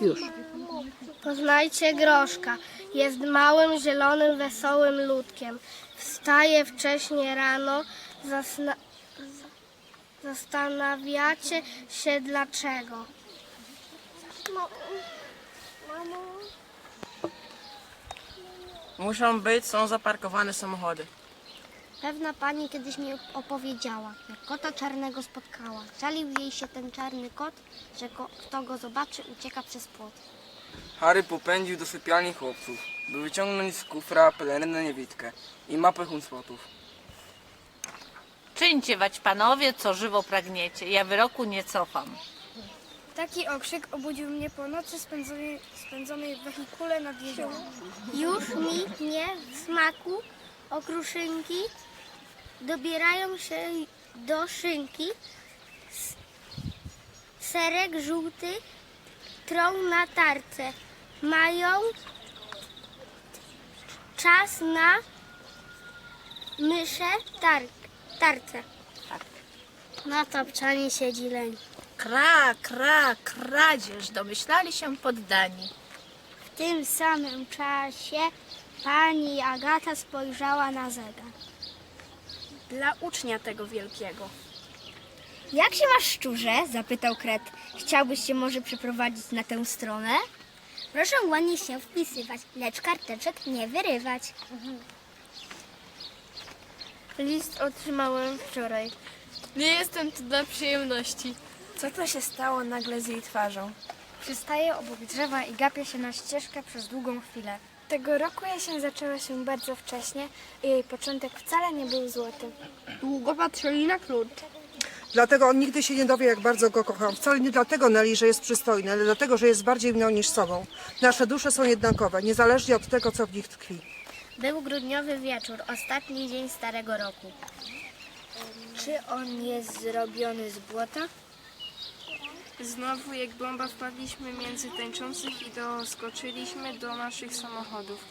Już. Poznajcie groszka. Jest małym, zielonym, wesołym ludkiem. Wstaje wcześnie rano. Zasna... Zastanawiacie się dlaczego. Muszą być, są zaparkowane samochody. Pewna pani kiedyś mi opowiedziała, jak kota czarnego spotkała. Żalił jej się ten czarny kot, że ko- kto go zobaczy, ucieka przez płot. Harry popędził do sypialni chłopców, by wyciągnąć z kufra pelerynę niewidkę i mapę hunspotów. Czyńcie wać panowie, co żywo pragniecie. Ja wyroku nie cofam. Taki okrzyk obudził mnie po nocy spędzonej, spędzonej w wehikule nad jeziorem. Już mi nie w smaku okruszynki dobierają się do szynki. Serek żółty trą na tarce. Mają czas na myszę tar tarce. Na tapczanie siedzi leń. Kra, kra, kradzież, domyślali się poddani. W tym samym czasie pani Agata spojrzała na zegar. Dla ucznia tego wielkiego. Jak się masz szczurze? zapytał Kret. Chciałbyś się może przeprowadzić na tę stronę? Proszę ładnie się wpisywać, lecz karteczek nie wyrywać. List otrzymałem wczoraj. Nie jestem tu dla przyjemności. Co to się stało nagle z jej twarzą? Przystaję obok drzewa i gapię się na ścieżkę przez długą chwilę. Tego roku jesień zaczęła się bardzo wcześnie i jej początek wcale nie był złoty. Długo patrzyli na klucz. Dlatego on nigdy się nie dowie, jak bardzo go kocham. Wcale nie dlatego, Nelly, że jest przystojny, ale dlatego, że jest bardziej mną niż sobą. Nasze dusze są jednakowe, niezależnie od tego, co w nich tkwi. Był grudniowy wieczór, ostatni dzień starego roku. Czy on jest zrobiony z błota? Znowu jak bomba wpadliśmy między tańczących i doskoczyliśmy do naszych samochodów.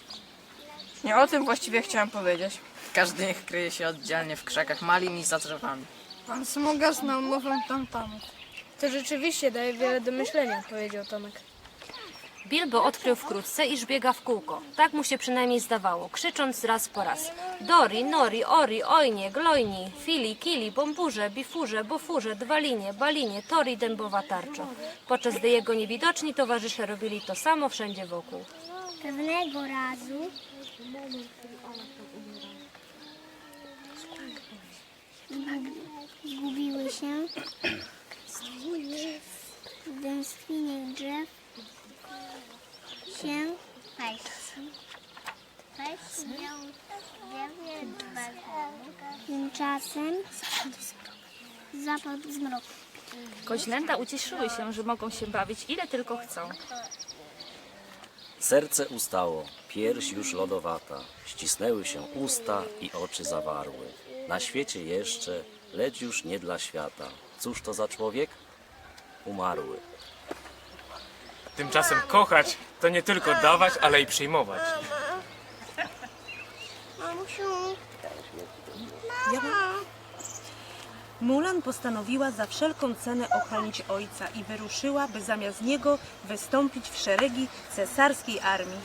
Nie o tym właściwie chciałem powiedzieć. Każdy niech kryje się oddzielnie w krzakach malin i za drzewami. Pan Smoga znał mowę tamtamów. To rzeczywiście daje wiele do myślenia, powiedział Tomek. Bilbo odkrył wkrótce, iż biega w kółko. Tak mu się przynajmniej zdawało, krzycząc raz po raz. Dori, nori, ori, ojnie, glojni, fili, kili, bomburze, bifurze, bofurze, dwalinie, balinie, tori, dębowa tarczo. Podczas gdy jego niewidoczni towarzysze robili to samo wszędzie wokół. Pewnego razu zgubiły się w gęstwinie drzew się hajs. Balkonów. Tymczasem zapadł zmrok. Koźlęta ucieszyły się, że mogą się bawić ile tylko chcą. Serce ustało, pierś już lodowata, ścisnęły się usta i oczy zawarły. Na świecie jeszcze, lecz już nie dla świata. Cóż to za człowiek? Umarły. Tymczasem kochać to nie tylko dawać, ale i przyjmować. Mulan postanowiła za wszelką cenę ochronić ojca i wyruszyła, by zamiast niego wystąpić w szeregi cesarskiej armii.